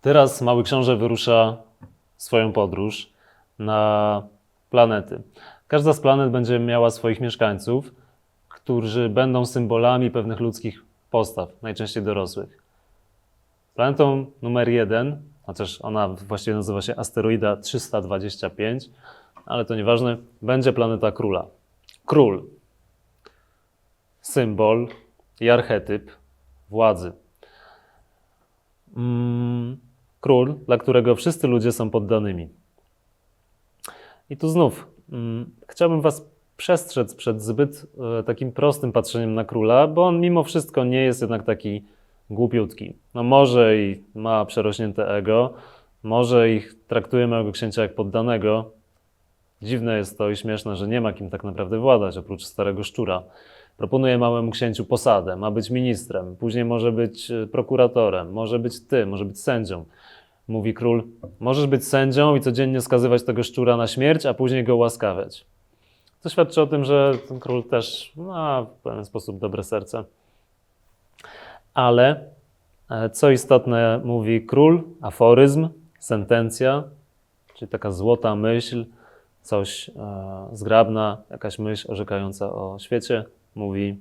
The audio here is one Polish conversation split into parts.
Teraz Mały Książę wyrusza swoją podróż na planety. Każda z planet będzie miała swoich mieszkańców, którzy będą symbolami pewnych ludzkich postaw, najczęściej dorosłych. Planetą numer jeden, chociaż ona właściwie nazywa się asteroida 325, ale to nieważne, będzie planeta króla. Król. Symbol i archetyp władzy. Mm, król, dla którego wszyscy ludzie są poddanymi. I tu znów chciałbym Was przestrzec przed zbyt e, takim prostym patrzeniem na króla, bo on mimo wszystko nie jest jednak taki głupiutki. No może i ma przerośnięte ego, może ich traktuje małego księcia jak poddanego. Dziwne jest to i śmieszne, że nie ma kim tak naprawdę władać, oprócz starego szczura. Proponuje małemu księciu posadę, ma być ministrem, później może być e, prokuratorem, może być ty, może być sędzią. Mówi król, możesz być sędzią i codziennie skazywać tego szczura na śmierć, a później go łaskawiać. To świadczy o tym, że ten król też ma w pewien sposób dobre serce. Ale e, co istotne, mówi król, aforyzm, sentencja, czyli taka złota myśl, coś e, zgrabna, jakaś myśl orzekająca o świecie, mówi: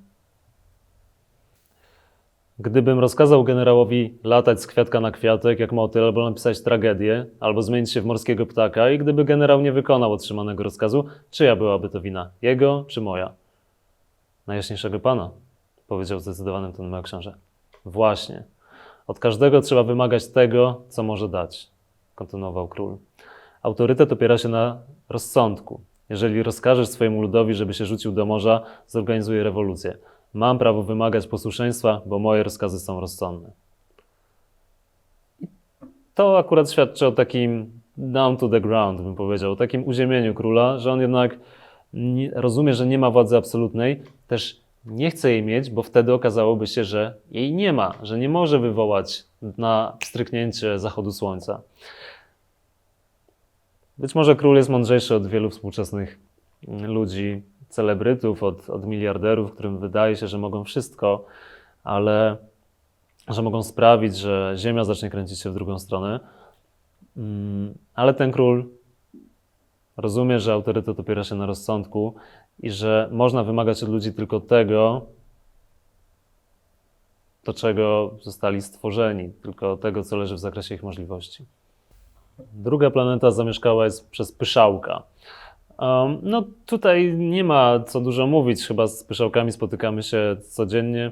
Gdybym rozkazał generałowi latać z kwiatka na kwiatek jak motyl, albo napisać tragedię, albo zmienić się w morskiego ptaka, i gdyby generał nie wykonał otrzymanego rozkazu, czyja byłaby to wina? Jego czy moja? Najjaśniejszego pana, powiedział zdecydowanym tonem mały książę. Właśnie. Od każdego trzeba wymagać tego, co może dać, kontynuował król. Autorytet opiera się na rozsądku. Jeżeli rozkażesz swojemu ludowi, żeby się rzucił do morza, zorganizuje rewolucję. Mam prawo wymagać posłuszeństwa, bo moje rozkazy są rozsądne. To akurat świadczy o takim down to the ground, bym powiedział, o takim uziemieniu króla, że on jednak rozumie, że nie ma władzy absolutnej, też nie chce jej mieć, bo wtedy okazałoby się, że jej nie ma, że nie może wywołać na stryknięcie zachodu słońca. Być może król jest mądrzejszy od wielu współczesnych ludzi, celebrytów, od, od miliarderów, którym wydaje się, że mogą wszystko, ale że mogą sprawić, że Ziemia zacznie kręcić się w drugą stronę. Mm, Ale ten król rozumie, że autorytet opiera się na rozsądku i że można wymagać od ludzi tylko tego, do czego zostali stworzeni, tylko tego, co leży w zakresie ich możliwości. Druga planeta zamieszkała jest przez pyszałka. Um, no tutaj nie ma co dużo mówić, chyba z pyszałkami spotykamy się codziennie.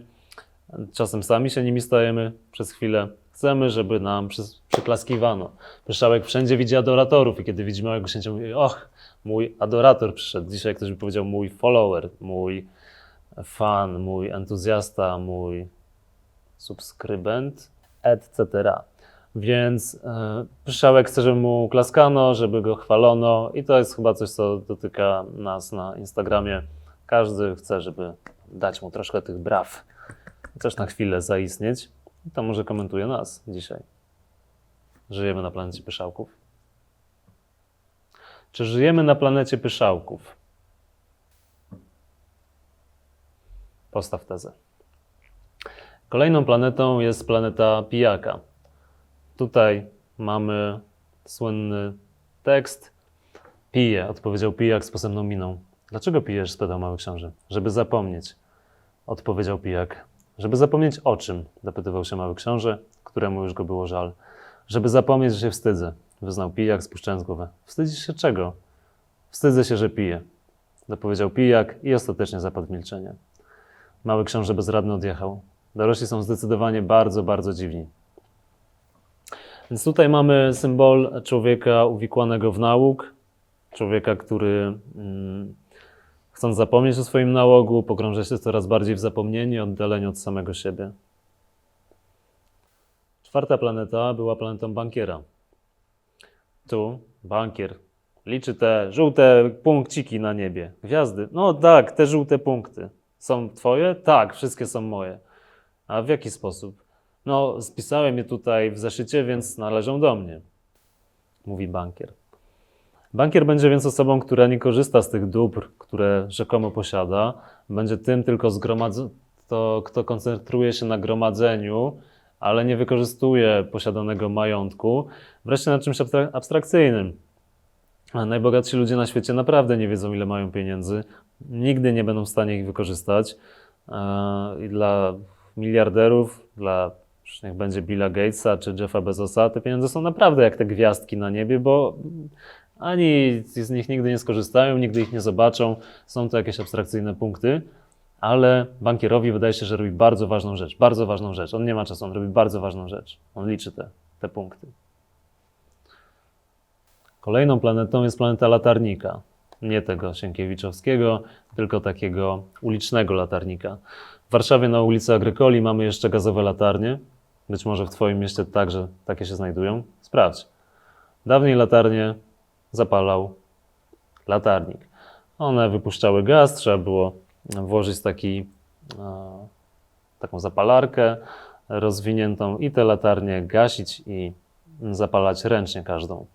Czasem sami się nimi stajemy przez chwilę. Chcemy, żeby nam przy, przyklaskiwano. Pyszałek wszędzie widzi adoratorów i kiedy widzi małego księcia mówi, och, mój adorator przyszedł. Dzisiaj ktoś by powiedział mój follower, mój fan, mój entuzjasta, mój subskrybent, etc. Więc e, Pyszałek chce, żeby mu klaskano, żeby go chwalono i to jest chyba coś, co dotyka nas na Instagramie. Każdy chce, żeby dać mu troszkę tych braw, chociaż na chwilę zaistnieć. I to może komentuje nas dzisiaj. Żyjemy na planecie Pyszałków? Czy żyjemy na planecie Pyszałków? Postaw tezę. Kolejną planetą jest planeta Pijaka. Tutaj mamy słynny tekst. Piję, odpowiedział pijak z posępną miną. Dlaczego pijesz? spytał mały książę. Żeby zapomnieć, odpowiedział pijak. Żeby zapomnieć o czym? dopytywał się mały książę, któremu już go było żal. Żeby zapomnieć, że się wstydzę, wyznał pijak, spuszczając głowę. Wstydzisz się czego? Wstydzę się, że piję, dopowiedział pijak i ostatecznie zapadł w milczenie. Mały książę bezradny odjechał. Dorośli są zdecydowanie bardzo, bardzo dziwni. Więc tutaj mamy symbol człowieka uwikłanego w nauk, człowieka, który mm, chcąc zapomnieć o swoim nałogu, pogrąża się coraz bardziej w zapomnieniu, oddaleniu od samego siebie. Czwarta planeta była planetą bankiera. Tu bankier Liczy te żółte punkciki na niebie. Gwiazdy. No tak, te żółte punkty. Są twoje? Tak, wszystkie są moje. A w jaki sposób? No, spisałem je tutaj w zeszycie, więc należą do mnie. Mówi bankier. Bankier będzie więc osobą, która nie korzysta z tych dóbr, które rzekomo posiada. Będzie tym tylko, to, kto koncentruje się na gromadzeniu, ale nie wykorzystuje posiadanego majątku, wreszcie na czymś abstrak- abstrakcyjnym. Najbogatsi ludzie na świecie naprawdę nie wiedzą, ile mają pieniędzy, nigdy nie będą w stanie ich wykorzystać. Eee, I dla miliarderów, dla już niech będzie Billa Gatesa czy Jeffa Bezosa, te pieniądze są naprawdę jak te gwiazdki na niebie, bo ani z nich nigdy nie skorzystają, nigdy ich nie zobaczą. Są to jakieś abstrakcyjne punkty, ale bankierowi wydaje się, że robi bardzo ważną rzecz. Bardzo ważną rzecz. On nie ma czasu, on robi bardzo ważną rzecz. On liczy te, te punkty. Kolejną planetą jest planeta latarnika. Nie tego Sienkiewiczowskiego, tylko takiego ulicznego latarnika. W Warszawie na ulicy Agrykoli mamy jeszcze gazowe latarnie. Być może w Twoim mieście także takie się znajdują. Sprawdź. Dawniej latarnie zapalał latarnik. One wypuszczały gaz, trzeba było włożyć taki, e, taką zapalarkę rozwiniętą i te latarnie gasić i zapalać ręcznie każdą.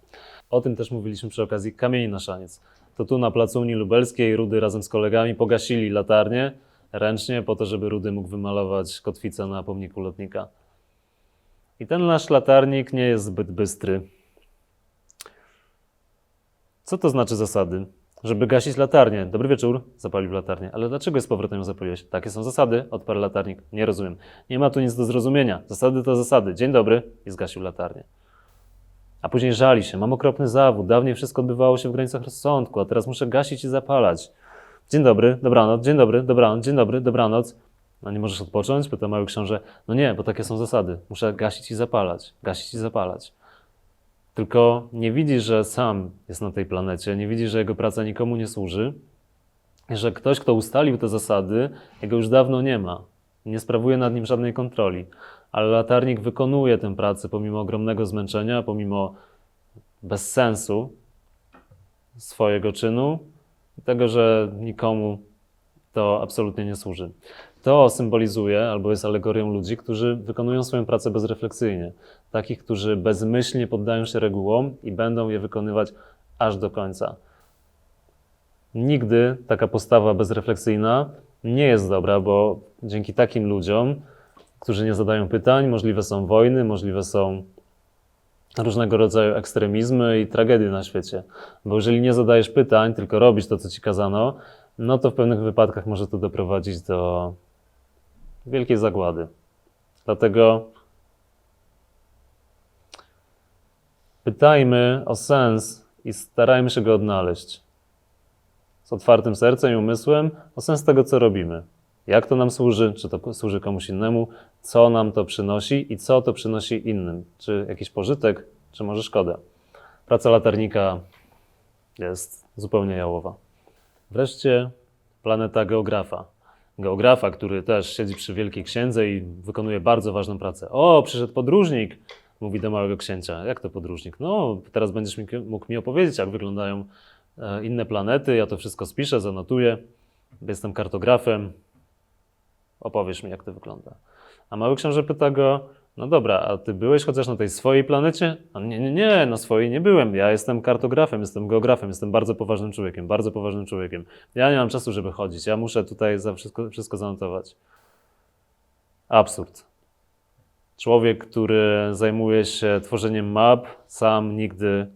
O tym też mówiliśmy przy okazji kamieni na szaniec. To tu na placu Unii Lubelskiej Rudy razem z kolegami pogasili latarnię ręcznie po to, żeby Rudy mógł wymalować kotwicę na pomniku lotnika. I ten nasz latarnik nie jest zbyt bystry. Co to znaczy zasady? Żeby gasić latarnię. Dobry wieczór, zapalił latarnię. Ale dlaczego z powrotem ją zapaliłeś? Takie są zasady, odparł latarnik. Nie rozumiem. Nie ma tu nic do zrozumienia. Zasady to zasady. Dzień dobry. I zgasił latarnię. A później żali się. Mam okropny zawód. Dawniej wszystko odbywało się w granicach rozsądku, a teraz muszę gasić i zapalać. Dzień dobry, dobranoc, dzień dobry, dobranoc, dzień dobry, dobranoc. No nie możesz odpocząć? Pyta mały książę. No nie, bo takie są zasady. Muszę gasić i zapalać. Gasić i zapalać. Tylko nie widzi, że sam jest na tej planecie, nie widzi, że jego praca nikomu nie służy, że ktoś, kto ustalił te zasady, jego już dawno nie ma. Nie sprawuje nad nim żadnej kontroli. Ale latarnik wykonuje tę pracę pomimo ogromnego zmęczenia, pomimo bezsensu swojego czynu, tego, że nikomu to absolutnie nie służy. To symbolizuje albo jest alegorią ludzi, którzy wykonują swoją pracę bezrefleksyjnie. Takich, którzy bezmyślnie poddają się regułom i będą je wykonywać aż do końca. Nigdy taka postawa bezrefleksyjna nie jest dobra, bo dzięki takim ludziom, którzy nie zadają pytań, możliwe są wojny, możliwe są różnego rodzaju ekstremizmy i tragedie na świecie. Bo jeżeli nie zadajesz pytań, tylko robisz to, co ci kazano, no to w pewnych wypadkach może to doprowadzić do wielkiej zagłady. Dlatego pytajmy o sens i starajmy się go odnaleźć. Z otwartym sercem i umysłem o sens tego, co robimy. Jak to nam służy, czy to służy komuś innemu, co nam to przynosi i co to przynosi innym. Czy jakiś pożytek, czy może szkoda. Praca latarnika jest zupełnie jałowa. Wreszcie planeta geografa. Geografa, który też siedzi przy Wielkiej Księdze i wykonuje bardzo ważną pracę. O, przyszedł podróżnik, mówi do małego księcia. Jak to podróżnik? No, teraz będziesz mi, mógł mi opowiedzieć, jak wyglądają e, inne planety. Ja to wszystko spiszę, zanotuję. Jestem kartografem. Opowiesz mi, jak to wygląda. A mały książę pyta go, no dobra, a ty byłeś chociaż na tej swojej planecie? A nie, nie, nie, na swojej nie byłem. Ja jestem kartografem, jestem geografem, jestem bardzo poważnym człowiekiem, bardzo poważnym człowiekiem. Ja nie mam czasu, żeby chodzić. Ja muszę tutaj za wszystko, wszystko zanotować. Absurd. Człowiek, który zajmuje się tworzeniem map, sam nigdy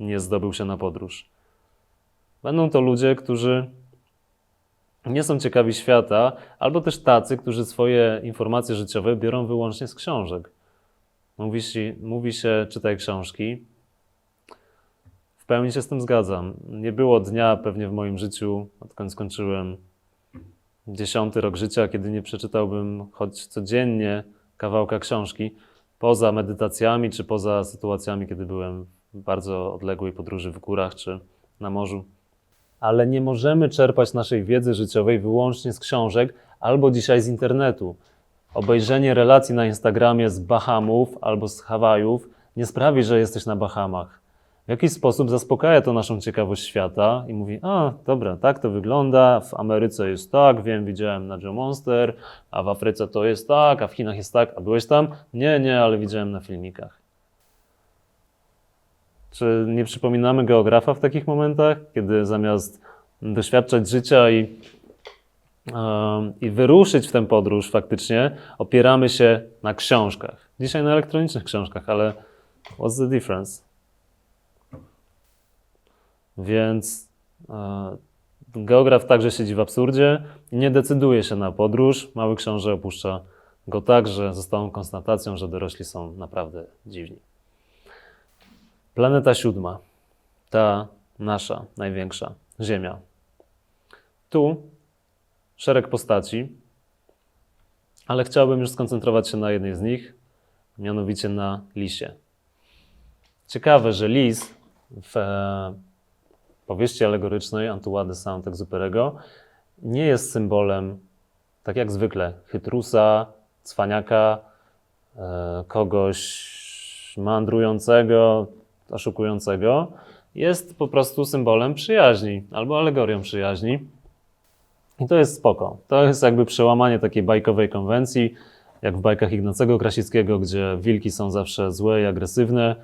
nie zdobył się na podróż. Będą to ludzie, którzy nie są ciekawi świata, albo też tacy, którzy swoje informacje życiowe biorą wyłącznie z książek. Mówi się, mówi się czytaj książki. W pełni się z tym zgadzam. Nie było dnia pewnie w moim życiu, odkąd skończyłem dziesiąty rok życia, kiedy nie przeczytałbym choć codziennie kawałka książki, poza medytacjami czy poza sytuacjami, kiedy byłem w bardzo odległej podróży w górach czy na morzu ale nie możemy czerpać naszej wiedzy życiowej wyłącznie z książek albo dzisiaj z internetu. Obejrzenie relacji na Instagramie z Bahamów albo z Hawajów nie sprawi, że jesteś na Bahamach. w jakiś sposób zaspokaja to naszą ciekawość świata i mówi, a dobra, tak to wygląda, w Ameryce jest tak, wiem, widziałem na Joe Monster, a w Afryce to jest tak, a w Chinach jest tak, a byłeś tam? Nie, nie, ale widziałem na filmikach. Czy nie przypominamy geografa w takich momentach, kiedy zamiast doświadczać życia i, i wyruszyć w tę podróż faktycznie, opieramy się na książkach. Dzisiaj na elektronicznych książkach, ale what's the difference? Więc e, geograf także siedzi w absurdzie nie decyduje się na podróż. Mały książę opuszcza go tak, że zostaną konstatacją, że dorośli są naprawdę dziwni. Planeta siódma, ta nasza, największa, Ziemia. Tu szereg postaci, ale chciałbym już skoncentrować się na jednej z nich, mianowicie na lisie. Ciekawe, że lis w e, powieści alegorycznej Antoine de Saint-Exupéry'ego nie jest symbolem, tak jak zwykle, chytrusa, cwaniaka, e, kogoś mandrującego, oszukującego. Jest po prostu symbolem przyjaźni albo alegorią przyjaźni. I to jest spoko. To jest jakby przełamanie takiej bajkowej konwencji, jak w bajkach Ignacego Krasickiego, gdzie wilki są zawsze złe i agresywne,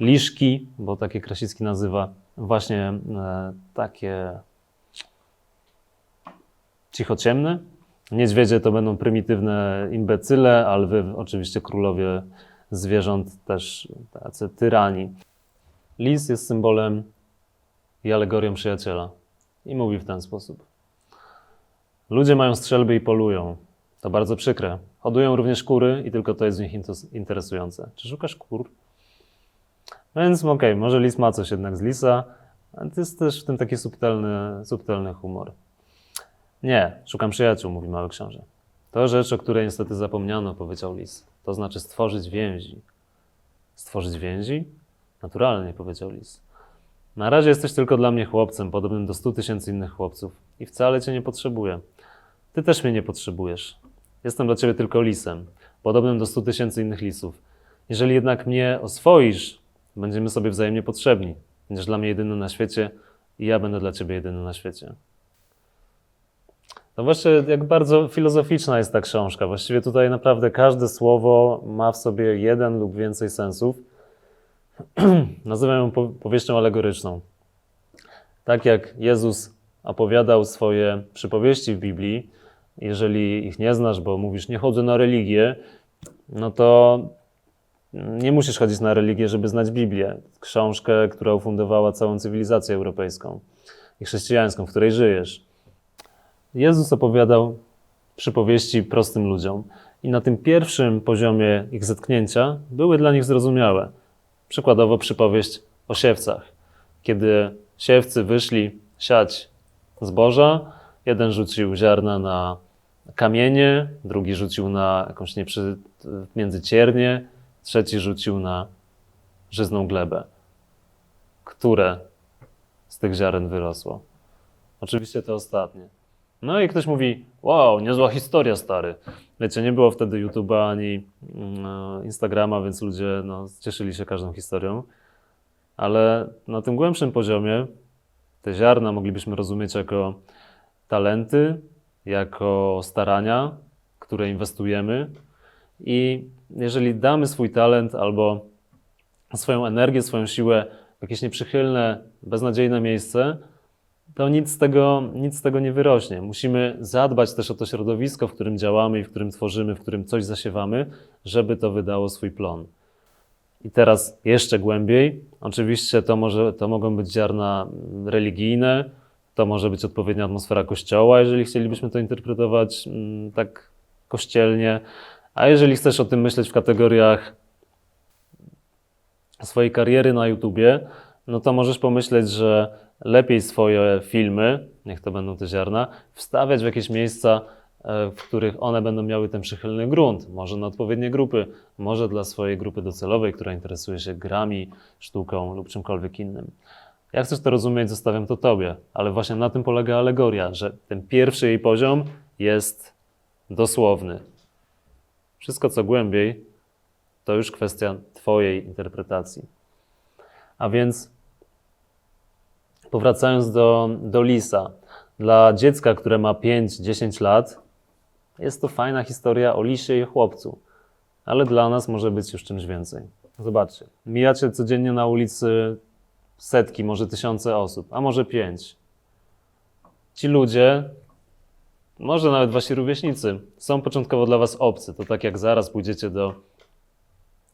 liszki, bo takie Krasicki nazywa, właśnie e, takie cichociemne. Niedźwiedzie to będą prymitywne imbecyle, a lwy oczywiście królowie zwierząt też tacy tyrani. Lis jest symbolem i alegorią przyjaciela. I mówi w ten sposób. Ludzie mają strzelby i polują. To bardzo przykre. Hodują również kury i tylko to jest w nich interesujące. Czy szukasz kur? Więc okej, może lis ma coś jednak z lisa, ale to jest też w tym taki subtelny, subtelny humor. Nie, szukam przyjaciół, mówi mały książę. To rzecz, o której niestety zapomniano, powiedział lis. To znaczy stworzyć więzi. Stworzyć więzi? Naturalnie, powiedział lis. Na razie jesteś tylko dla mnie chłopcem, podobnym do stu tysięcy innych chłopców. I wcale cię nie potrzebuję. Ty też mnie nie potrzebujesz. Jestem dla ciebie tylko lisem, podobnym do stu tysięcy innych lisów. Jeżeli jednak mnie oswoisz, będziemy sobie wzajemnie potrzebni. Będziesz dla mnie jedyny na świecie i ja będę dla ciebie jedyny na świecie. No właśnie, jak bardzo filozoficzna jest ta książka. Właściwie tutaj naprawdę każde słowo ma w sobie jeden lub więcej sensów. Nazywam ją po- powieścią alegoryczną. Tak jak Jezus opowiadał swoje przypowieści w Biblii, jeżeli ich nie znasz, bo mówisz, nie chodzę na religię, no to nie musisz chodzić na religię, żeby znać Biblię. Książkę, która ufundowała całą cywilizację europejską i chrześcijańską, w której żyjesz. Jezus opowiadał przypowieści prostym ludziom i na tym pierwszym poziomie ich zetknięcia były dla nich zrozumiałe. Przykładowo przypowieść o siewcach. Kiedy siewcy wyszli siać zboża, jeden rzucił ziarna na kamienie, drugi rzucił na jakąś nieprzy... między ciernie, trzeci rzucił na żyzną glebę. Które z tych ziaren wyrosło? Oczywiście te ostatnie. No i ktoś mówi, wow, niezła historia, stary. Wiecie, nie było wtedy YouTube'a ani mm, Instagrama, więc ludzie no, cieszyli się każdą historią. Ale na tym głębszym poziomie te ziarna moglibyśmy rozumieć jako talenty, jako starania, które inwestujemy. I jeżeli damy swój talent albo swoją energię, swoją siłę w jakieś nieprzychylne, beznadziejne miejsce, to nic z, tego, nic z tego nie wyrośnie. Musimy zadbać też o to środowisko, w którym działamy i w którym tworzymy, w którym coś zasiewamy, żeby to wydało swój plon. I teraz jeszcze głębiej. Oczywiście to, może, to mogą być ziarna mm, religijne, to może być odpowiednia atmosfera kościoła, jeżeli chcielibyśmy to interpretować mm, tak kościelnie. A jeżeli chcesz o tym myśleć w kategoriach swojej kariery na YouTubie, no to możesz pomyśleć, że lepiej swoje filmy, niech to będą te ziarna, wstawiać w jakieś miejsca, e, w których one będą miały ten przychylny grunt. Może na odpowiednie grupy, może dla swojej grupy docelowej, która interesuje się grami, sztuką lub czymkolwiek innym. Jak chcesz to rozumieć, zostawiam to tobie, ale właśnie na tym polega alegoria, że ten pierwszy jej poziom jest dosłowny. Wszystko, co głębiej, to już kwestia Twojej interpretacji. A więc Powracając do, do lisa. Dla dziecka, które ma 5-10 lat, jest to fajna historia o lisie i chłopcu, ale dla nas może być już czymś więcej. Zobaczcie, mijacie codziennie na ulicy setki, może tysiące osób, a może pięć. Ci ludzie, może nawet wasi rówieśnicy, są początkowo dla was obcy. To tak jak zaraz pójdziecie do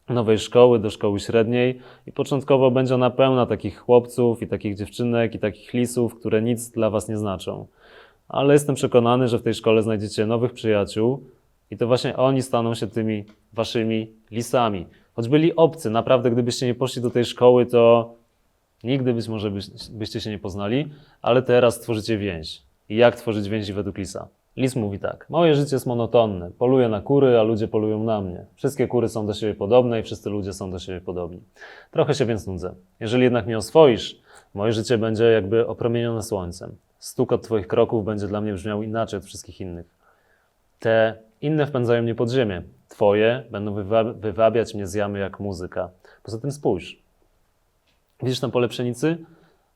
nowej szkoły, do szkoły średniej i początkowo będzie ona pełna takich chłopców i takich dziewczynek i takich lisów, które nic dla was nie znaczą. Ale jestem przekonany, że w tej szkole znajdziecie nowych przyjaciół i to właśnie oni staną się tymi waszymi lisami. Choć byli obcy, naprawdę gdybyście nie poszli do tej szkoły, to nigdy być może byś, byście się nie poznali, ale teraz tworzycie więź. I jak tworzyć więzi według lisa? Lis mówi tak. Moje życie jest monotonne. Poluję na kury, a ludzie polują na mnie. Wszystkie kury są do siebie podobne i wszyscy ludzie są do siebie podobni. Trochę się więc nudzę. Jeżeli jednak mnie oswoisz, moje życie będzie jakby opromienione słońcem. Stukot twoich kroków będzie dla mnie brzmiał inaczej od wszystkich innych. Te inne wpędzają mnie pod ziemię. Twoje będą wywa- wywabiać mnie z jamy jak muzyka. Poza tym spójrz. Widzisz tam pole pszenicy?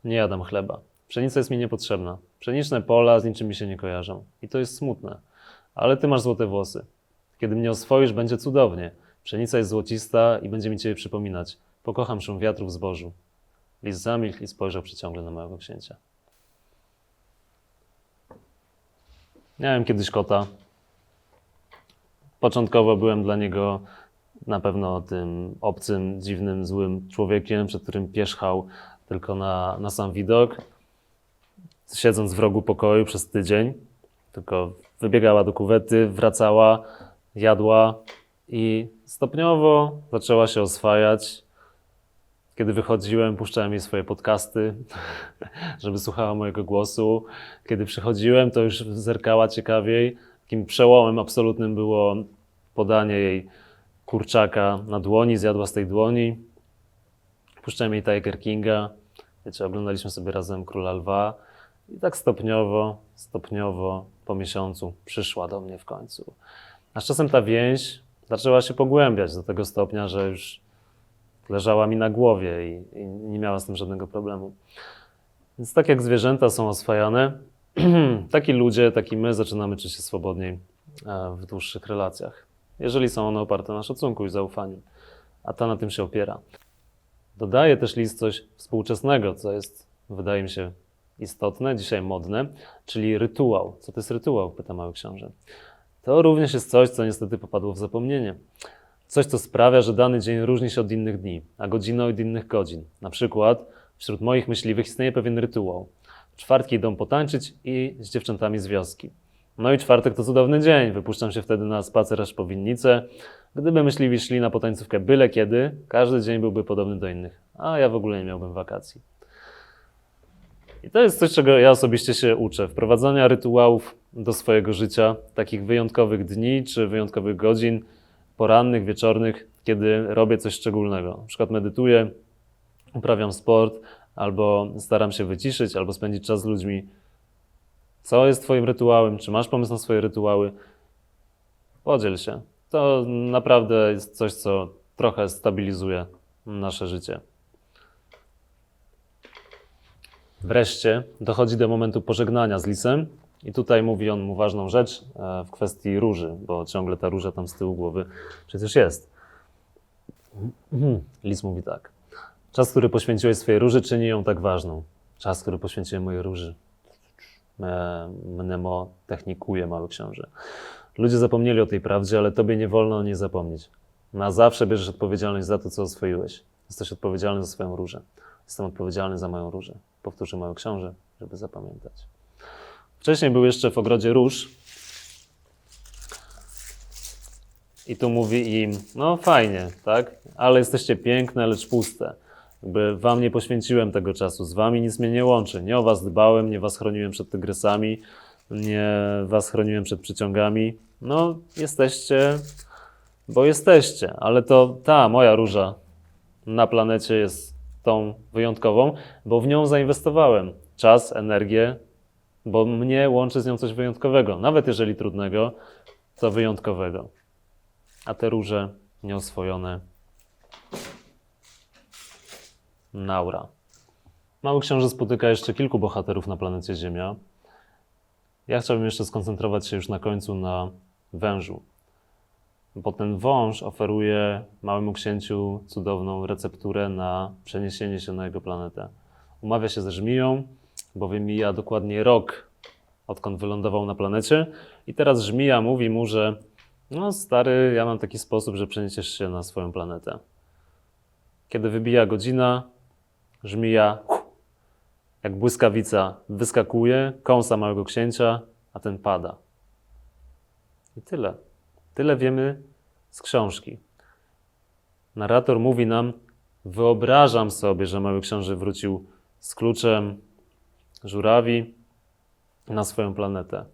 Nie jadam chleba. Pszenica jest mi niepotrzebna. Pszeniczne pola z niczym mi się nie kojarzą. I to jest smutne. Ale ty masz złote włosy. Kiedy mnie oswoisz, będzie cudownie. Pszenica jest złocista i będzie mi ciebie przypominać. Pokocham szum wiatru w zbożu. Lis zamilkł i spojrzał przeciągle na małego księcia. Miałem kiedyś kota. Początkowo byłem dla niego na pewno tym obcym, dziwnym, złym człowiekiem, przed którym pierzchał tylko na, na sam widok. Siedząc w rogu pokoju przez tydzień, tylko wybiegała do kuwety, wracała, jadła i stopniowo zaczęła się oswajać. Kiedy wychodziłem, puszczałem jej swoje podcasty, żeby słuchała mojego głosu. Kiedy przychodziłem, to już zerkała ciekawiej. Takim przełomem absolutnym było podanie jej kurczaka na dłoni, zjadła z tej dłoni. Puszczałem jej Tiger Kinga. Wiecie, oglądaliśmy sobie razem Króla Lwa. I tak stopniowo, stopniowo, po miesiącu przyszła do mnie w końcu. A z czasem ta więź zaczęła się pogłębiać do tego stopnia, że już leżała mi na głowie i, i nie miała z tym żadnego problemu. Więc tak jak zwierzęta są oswajane, taki ludzie, taki my zaczynamy czuć się swobodniej e, w dłuższych relacjach, jeżeli są one oparte na szacunku i zaufaniu, a ta na tym się opiera. Dodaje też list coś współczesnego, co jest, wydaje mi się, istotne, dzisiaj modne, czyli rytuał. Co to jest rytuał? Pyta mały książę. To również jest coś, co niestety popadło w zapomnienie. Coś, co sprawia, że dany dzień różni się od innych dni, a godzina od innych godzin. Na przykład wśród moich myśliwych istnieje pewien rytuał. W czwartki idą potańczyć i z dziewczętami z wioski. No i czwartek to cudowny dzień. Wypuszczam się wtedy na spacer aż po winnicę. Gdyby myśliwi szli na potańcówkę byle kiedy, każdy dzień byłby podobny do innych, a ja w ogóle nie miałbym wakacji. I to jest coś, czego ja osobiście się uczę. Wprowadzania rytuałów do swojego życia, takich wyjątkowych dni czy wyjątkowych godzin, porannych, wieczornych, kiedy robię coś szczególnego. Na przykład medytuję, uprawiam sport, albo staram się wyciszyć, albo spędzić czas z ludźmi. Co jest Twoim rytuałem? Czy masz pomysł na swoje rytuały? Podziel się. To naprawdę jest coś, co trochę stabilizuje nasze życie. Wreszcie dochodzi do momentu pożegnania z lisem, i tutaj mówi on mu ważną rzecz e, w kwestii róży, bo ciągle ta róża tam z tyłu głowy przecież jest. Lis mówi tak. Czas, który poświęciłeś swojej róży, czyni ją tak ważną. Czas, który poświęciłem mojej róży. E, Mnemotechnikuje mały książę. Ludzie zapomnieli o tej prawdzie, ale tobie nie wolno o niej zapomnieć. Na zawsze bierzesz odpowiedzialność za to, co oswoiłeś. Jesteś odpowiedzialny za swoją różę. Jestem odpowiedzialny za moją różę. Powtórzy mały książę, żeby zapamiętać. Wcześniej był jeszcze w ogrodzie róż. I tu mówi im, no fajnie, tak? Ale jesteście piękne, lecz puste. Jakby wam nie poświęciłem tego czasu, z wami nic mnie nie łączy. Nie o was dbałem, nie was chroniłem przed tygrysami, nie was chroniłem przed przyciągami. No, jesteście, bo jesteście, ale to ta moja róża na planecie jest tą wyjątkową, bo w nią zainwestowałem czas, energię, bo mnie łączy z nią coś wyjątkowego. Nawet jeżeli trudnego, to wyjątkowego. A te róże nieoswojone. Naura. Mały Książę spotyka jeszcze kilku bohaterów na planecie Ziemia. Ja chciałbym jeszcze skoncentrować się już na końcu na wężu, bo ten wąż oferuje Małemu Księciu cudowną recepturę na przeniesienie się na jego planetę. Umawia się ze żmiją, bowiem mija dokładnie rok, odkąd wylądował na planecie i teraz żmija mówi mu, że no stary, ja mam taki sposób, że przeniesiesz się na swoją planetę. Kiedy wybija godzina, żmija jak błyskawica wyskakuje, kąsa małego księcia, a ten pada. I tyle. Tyle wiemy z książki. Narrator mówi nam: Wyobrażam sobie, że mały książę wrócił z kluczem żurawi na swoją planetę.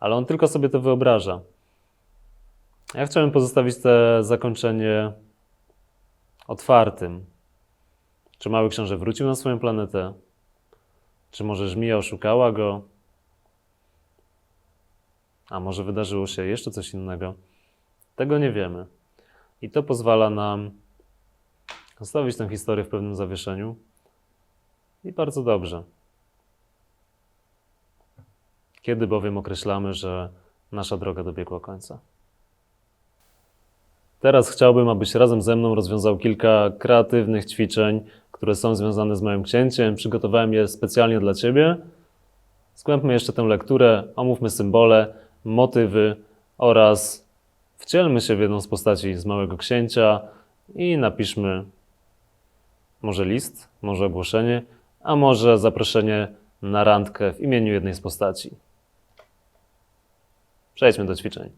Ale on tylko sobie to wyobraża. Ja chciałem pozostawić to zakończenie otwartym. Czy mały książę wrócił na swoją planetę? Czy może żmija oszukała go? A może wydarzyło się jeszcze coś innego? Tego nie wiemy. I to pozwala nam zostawić tę historię w pewnym zawieszeniu. I bardzo dobrze. Kiedy bowiem określamy, że nasza droga dobiegła końca? Teraz chciałbym, abyś razem ze mną rozwiązał kilka kreatywnych ćwiczeń, które są związane z moim księciem. Przygotowałem je specjalnie dla Ciebie. Skłębmy jeszcze tę lekturę, omówmy symbole, motywy oraz wcielmy się w jedną z postaci z Małego Księcia i napiszmy może list, może ogłoszenie, a może zaproszenie na randkę w imieniu jednej z postaci. Przejdźmy do ćwiczeń.